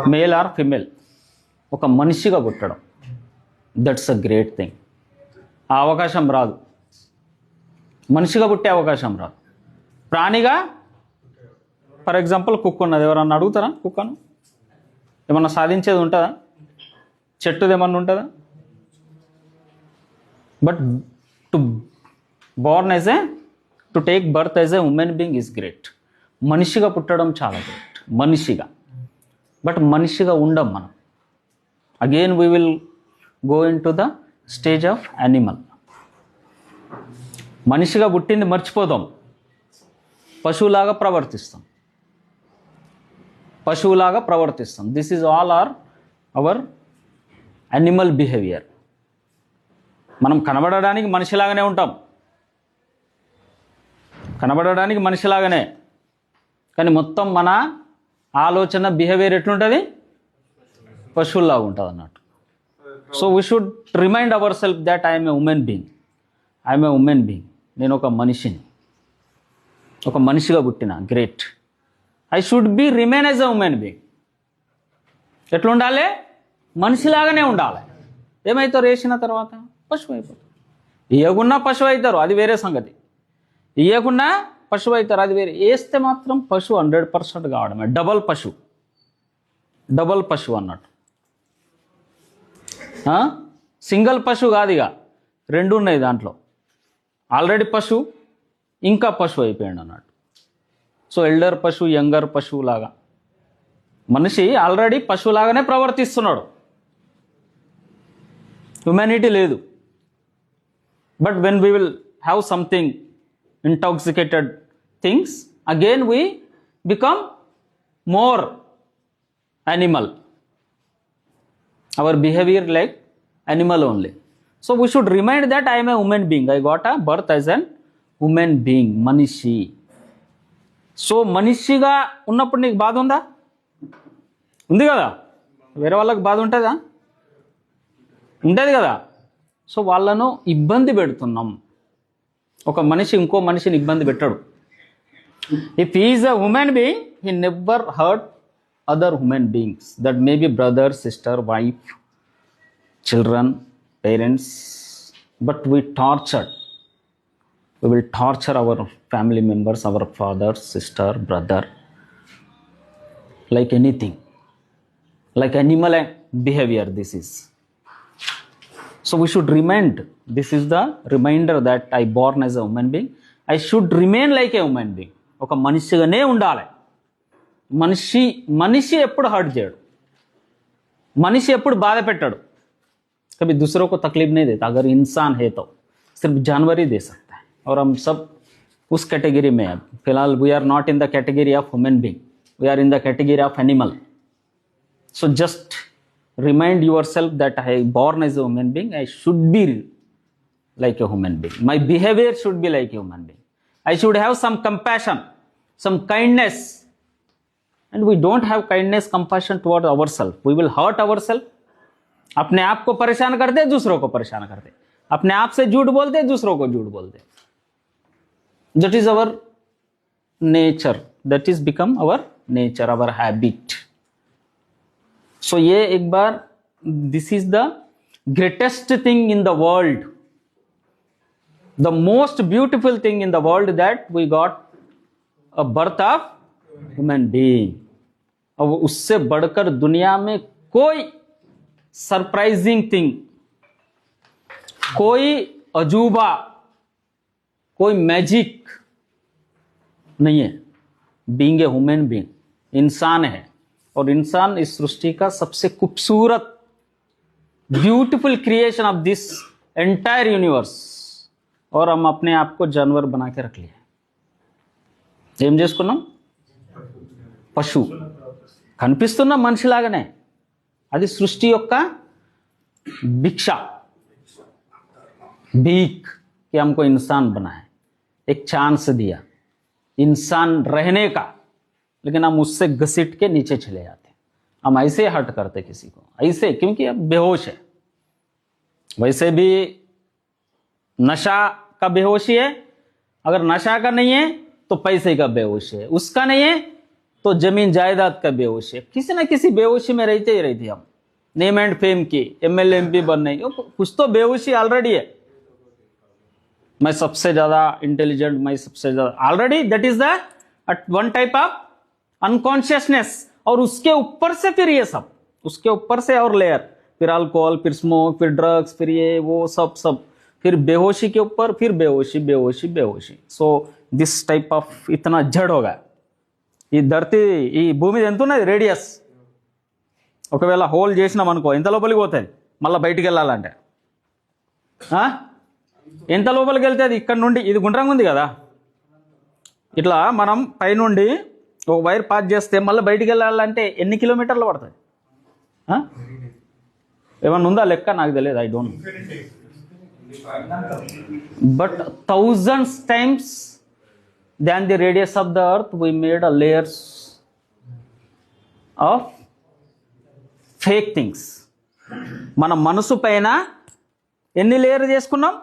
Male or female. ఒక మనిషిగా పుట్టడం. That's a great thing. ఆ అవకాశం రాదు. మనిషిగా పుట్టే అవకాశం రాదు. ప్రాణిగా ఫర్ ఎగ్జాంపుల్ కుక్క ఉన్నది. ఎవరన్నా అడుగుతారా కుక్కను? ఏమన్నా సాధించేది ఉంటుందా? చెట్టుది ఏమన్నా ఉంటుందా? But to born as a to take birth as a human being is great. మనిషిగా పుట్టడం చాలా గ్రేట్. మనిషిగా. బట్ మనిషిగా ఉండం మనం. Again we will go into the stage of animal మనిషిగా పుట్టింది మర్చిపోతాం పశువులాగా ప్రవర్తిస్తాం. పశువులాగా ప్రవర్తిస్తాం. This is all are our animal behaviour మనం కనబడడానికి మనిషిలాగానే ఉంటాం. కనబడడానికి మనిషిలాగానే. కానీ మొత్తం మన ఆలోచన బిహేవియర్ ఎట్లుంటుంది? పశువుల్లాగా ఉంటుంది అన్నట్టు. So we should remind our self that I'm a human being I'm a human being నేను ఒక మనిషిని. ఒక మనిషిగా పుట్టిన. Great I should be remain as a human being ఎట్లా ఉండాలి మనిషిలాగానే ఉండాలి. ఏమవుతారు వేసిన తర్వాత? పశువు అయిపోతారు. ఇవ్వకుండా పశువు అవుతారు. అది వేరే సంగతి. ఇవ్వకుండా పశువు అవుతారు అది వేరే. వేస్తే మాత్రం పశువు హండ్రెడ్ పర్సెంట్ కావడమే. డబల్ పశువు. డబల్ పశువు అన్నట్టు. సింగిల్ పశువు కాదు ఇక. రెండు ఉన్నాయి దాంట్లో. ఆల్రెడీ పశువు ఇంకా పశువు అయిపోయాడు అన్నట్టు. సో ఎల్డర్ పశువు యంగర్ పశువు లాగా. మనిషి ఆల్రెడీ పశువులాగానే ప్రవర్తిస్తున్నాడు. హ్యుమానిటీ లేదు. But when we will have something intoxicated things again we become more animal our behaviour like animal only so we should remind that I'm a human being I got a birth as an human being మనిషి so మనిషిగా ఉన్నప్పుడు నీకు బాధ ఉందా? ఉంది కదా? వేరే వాళ్ళకి బాధ ఉంటుందా? ఉంటుంది కదా? సో వాళ్ళను ఇబ్బంది పెడుతున్నాం. ఒక మనిషి ఇంకో మనిషిని ఇబ్బంది పెట్టాడు if is a human being he never hurt other human beings that may be brother sister wife children parents but we tortured we will torture our family members our father sister brother like anything like animal behavior this is so we should remind this is the reminder that i born as a human being i should remain like a human being ఒక మనిషిగానే ఉండాలి మనిషి మనిషి ఎప్పుడు hurt చేయడు మనిషి ఎప్పుడు బాధ పెట్టాడు कभी दूसरों को तकलीफ नहीं देता अगर इंसान है तो सिर्फ जानवर ही दे सकता है और हम सब उस कैटेगरी में हैं फिलहाल we are not in the category of human being we are in the category of animal so just remind yourself that i born as a human being i should be like a human being my behavior should be like a human being i should have some compassion some kindness and we don't have kindness compassion toward ourselves we will hurt ourselves अपने आप को परेशान करते दूसरों को परेशान करते अपने आप से झूठ बोलते दूसरों को झूठ बोलते that is our nature that is become our nature our habit so ये एक बार this is the greatest thing in the world the most beautiful thing in the world that we got a birth of human being अब उससे बढ़कर दुनिया में कोई surprising thing कोई अजूबा, कोई मैजिक नहीं है. बींग ए ह्यूमन बींग इंसान है. और इंसान इस सृष्टि का सबसे खूबसूरत beautiful creation of this entire universe और हम अपने आप को जानवर बना के रख लिया ఏం చేసుకున్నాం పశువు కనిపిస్తున్న మనిషిలాగానే అది సృష్టి యొక్క भिक्षा भीख कि हमको इंसान बनाए एक चांस दिया इंसान रहने का लेकिन हम उससे घसीट के नीचे चले जाते हम ऐसे हट करते किसी को, ऐसे, क्योंकि अब बेहोश है। वैसे भी नशा का बेहोशी है, अगर नशा का नहीं है तो पैसे का बेहोश है। उसका नहीं है तो ज़मीन जायदाद का बेहोशी है। किसी ना किसी बेहोशी में रहते ही रहते हम। नेम एंड फेम की, एम एल एम पी बनने कुछ तो बेहोशी ऑलरेडी है। मैं सबसे ज़्यादा इंटेलिजेंट मैं सबसे ज़्यादा already that is the one type of unconsciousness और उसके ऊपर से फिर ये सब उसके ऊपर से और लेयर फिर अल्कोहल फिर स्मोक फिर ड्रग्स फिर ये वो सब सब फिर बेहोशी के ऊपर फिर बेहोशी बेहोशी बेहोशी सो दिस टाइप ऑफ इतना जड़ होगा ఈ ధరతి ఈ భూమి ఎంత ఉన్నది రేడియస్ ఒకవేళ హోల్ చేసినాం అనుకో ఎంత లోపలికి పోతుంది మళ్ళీ బయటికి వెళ్ళాలంటే ఆ? ఎంత లోపలికి వెళ్తే అది ఇక్కడ నుండి ఇది గుండ్రంగా ఉంది కదా ఇట్లా మనం పైనుండి ఒక వైర్ పాస్ చేస్తే మళ్ళీ బయటికి వెళ్ళాలంటే ఎన్ని కిలోమీటర్లు పడుతుంది? ఏమన్నా ఉందా లెక్క? నాకు తెలియదు I don't but thousands times than the radius of the earth we made a layers of fake things మన మనసు పైన ఎన్ని లేయర్ చేసుకున్నాం?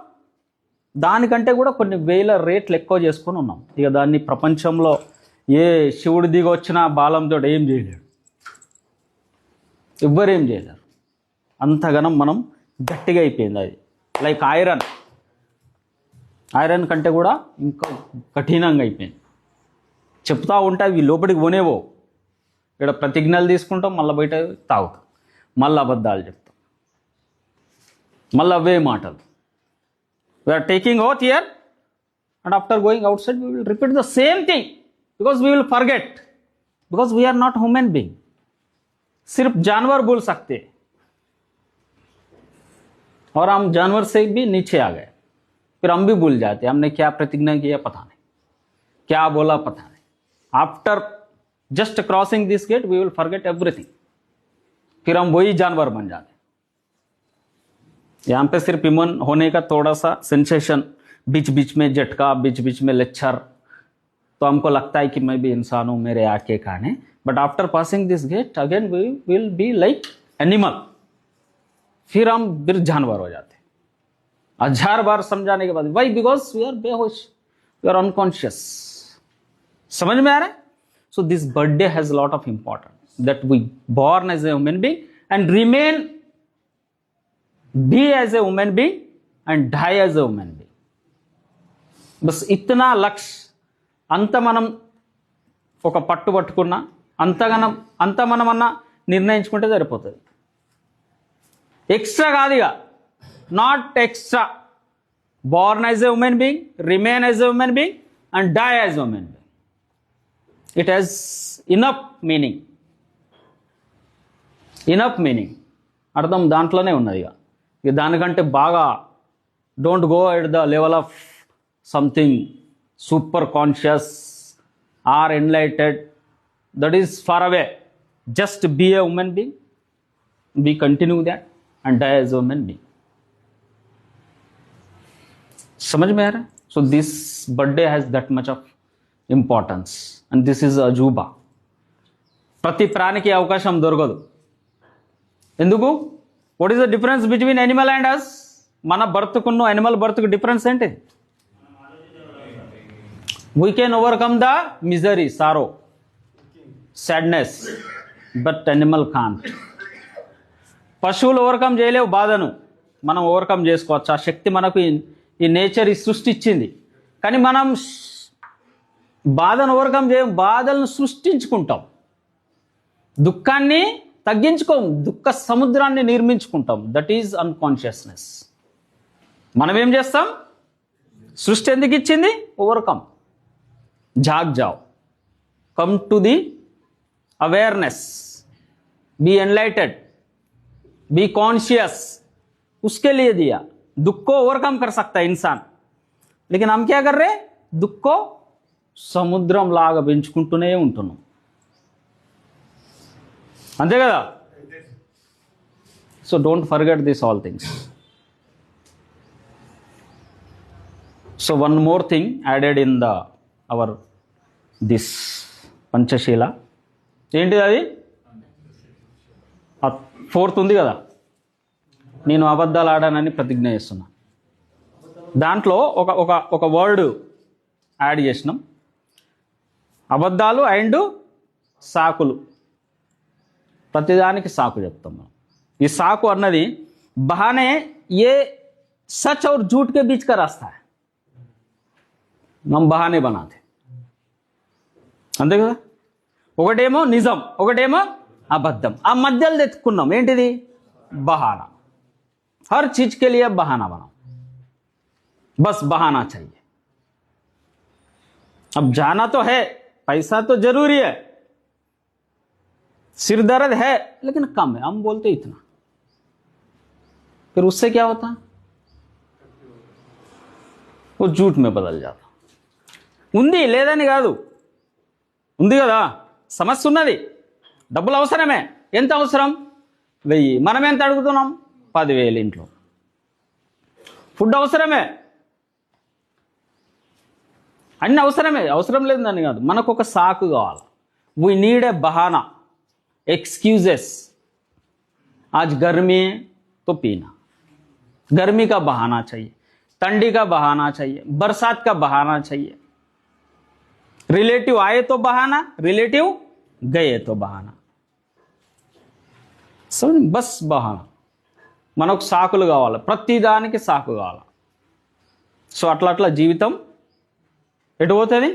దానికంటే కూడా కొన్ని వేల రేట్లు ఎక్కువ చేసుకొని ఉన్నాం. ఇక దాన్ని ప్రపంచంలో ఏ శివుడు దిగి వచ్చినా బాలంతో ఏం చేయలేడు. ఎవ్వరేం చేయలేరు. అంతగానం మనం గట్టిగా అయిపోయింది అది. Like iron. ఐరన్ కంటే కూడా ఇంకా కఠినంగా అయిపోయింది. చెప్తా ఉంటే అవి లోపలికి పోనేవో. ఇక్కడ ప్రతిజ్ఞలు తీసుకుంటాం మళ్ళీ బయట తాగుతాం. మళ్ళీ అబద్ధాలు చెప్తాం. మళ్ళీ అవే మాటలు. We are taking oath here and after going outside we will repeat the same thing because we will forget because we are not human being सिर्फ़ जानवर बोल सकते हैं। और हम जानवर से भी नीचे आ गए। फिर हम भी भूल जाते हमने क्या प्रतिज्ञा किया पता नहीं। क्या बोला पता नहीं। After just crossing this gate we will forget everything फिर हम वही जानवर बन जाते यहाँ पे सिर्फ़ इमन होने का थोड़ा सा सेंसेशन बीच बीच में झटका बीच बीच में लेक्चर तो हमको लगता है कि मैं भी इंसान हूँ, मेरे आके कान है but after passing this gate again we will be like animal फिर हम बिर जानवर हो जाते। हज़ार बार समझाने के बाद वाई बिकॉज़ वी आर बेहोश वी आर अनकॉन्शियस समझ में आ रहा है? So this birthday has lot of important that we born as a human being and remain be as a human being and die as a human being बस इतना लक्ष्य అంత మనం ఒక పట్టు పట్టుకున్నా అంతగనం అంత మనం నిర్ణయించుకుంటే సరిపోతుంది. ఎక్స్ట్రా కాదు ఇక. Not extra born as a human being remain as a human being and die as human being it has enough meaning enough meaning అర్థం దాంట్లోనే ఉన్నది ఇక. ఇక దానికంటే బాగా don't go at the level of something Super conscious or enlightened that is far away just be a human being be continue that and die as a human being. समझ में आ रहा है so this birthday has that much of importance and this is అజూబా ప్రతి ప్రాణికి అవకాశం దొరకదు ఎందుకు what is the difference between animal and us మన బర్త్కున్న ఎనిమల్ బర్త్కు డిఫరెన్స్ ఏంటి We can overcome the misery sorrow sadness but animal can't పశువులు ఓవర్కమ్ చేయలేవు బాధను. మనం ఓవర్కమ్ చేసుకోవచ్చు? ఆ శక్తి మనకు ఈ- నేచర్ ఈ సృష్టి ఇచ్చింది కానీ మనం బాధను ఓవర్కమ్ చేయం బాధలను సృష్టించుకుంటాం. దుఃఖాన్ని తగ్గించుకోం దుఃఖ సముద్రాన్ని నిర్మించుకుంటాం. దట్ ఈజ్ అన్కాన్షియస్నెస్ మనం ఏం చేస్తాం? సృష్టి ఎందుకు ఇచ్చింది? Overcome zag జావ్ come to the awareness be enlightened be conscious उसके लिए दिया दुख को ओवरकम कर सकता है इंसान लेकिन हम क्या कर रहे हैं दुख को సముద్రం లాగా పెంచుకుంటూనే ఉంటున్నాం అంతే కదా so don't forget this all things so one more thing added in the hour this Panchsheel ఏంటిది అది ఫోర్త్ ఉంది కదా నేను అబద్ధాలు ఆడానని ప్రతిజ్ఞ చేస్తున్నా దాంట్లో ఒక ఒక ఒక వర్డ్ యాడ్ చేసినాం అబద్ధాలు అండ్ సాకులు ప్రతిదానికి సాకు చెప్తాం మనం ఈ సాకు అన్నది బహానే ఏ సచ్ और झूठ के बीच का रास्ता है మనం బహానే బనాతే అంతే కదా ఒకటేమో నిజం ఒకటేమో అబద్ధం ఆ మధ్యలో తెచ్చుకున్నాం ఏంటిది బహానా हर चीज के लिए बहाना बनाओ बस बहाना चाहिए अब जाना तो है पैसा तो जरूरी है सिर दर्द है लेकिन कम है हम बोलते इतना फिर उससे क्या होता वो झूठ में बदल जाता ఉంది లేదని కాదు ఉంది కదా సమస్య ఉన్నది డబ్బులు అవసరమే ఎంత అవసరం వెయ్యి మనం ఎంత అడుగుతున్నాం పదివేలు ఇంట్లో ఫుడ్ అవసరమే అన్ని అవసరమే అవసరం లేదు దాన్ని కాదు మనకు ఒక సాకు కావాలి వీ నీడ్ ఏ బహానా एक्सक्यूजेस आज गर्मी है तो पीना गर्मी का बहाना चाहिए ठंडी का बहाना चाहिए बरसात का बहाना चाहिए रिलेटिव आए तो बहाना रिलेटिव गए तो बहाना సో బస్ బహాన మనకు సాకులు కావాలి ప్రతిదానికి సాకు కావాలి సో అట్లా అట్లా జీవితం ఎటు పోతుంది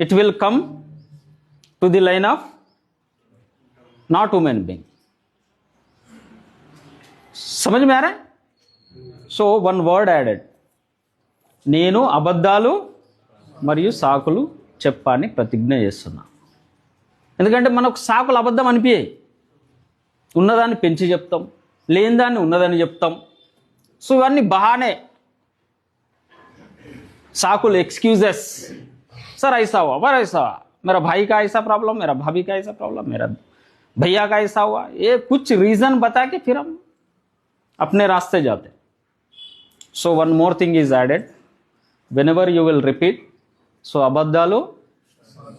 it will come to the line of not women being సమజ్ మేరా సో వన్ వర్డ్ యాడెడ్ నేను అబద్ధాలు మరియు సాకులు చెప్పాని ప్రతిజ్ఞ చేస్తున్నా ఎందుకంటే మనకు సాకులు అబద్ధం అనిపించాయి ఉన్నదాన్ని పెంచి చెప్తాం లేని దాన్ని ఉన్నదని చెప్తాం సో ఇవన్నీ బహానే साकुल एक्सक्यूजेस सर ऐसा हुआ पर ऐसा हुआ मेरा भाई का ऐसा प्रॉब्लम मेरा भाभी का ऐसा प्रॉब्लम मेरा भैया का ऐसा हुआ ये कुछ रीजन बता के फिर हम अपने रास्ते जाते so one more thing is added whenever you will repeat so अबद्धालू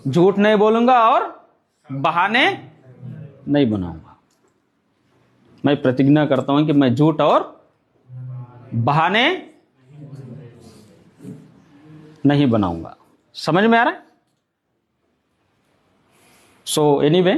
झूठ नहीं बोलूँगा और बहाने नहीं बनाऊँगा। मैं प्रतिज्ञा करता हूँ कि मैं झूठ और बहाने नहीं बनाऊँगा। समझ में आ रहा है? So anyway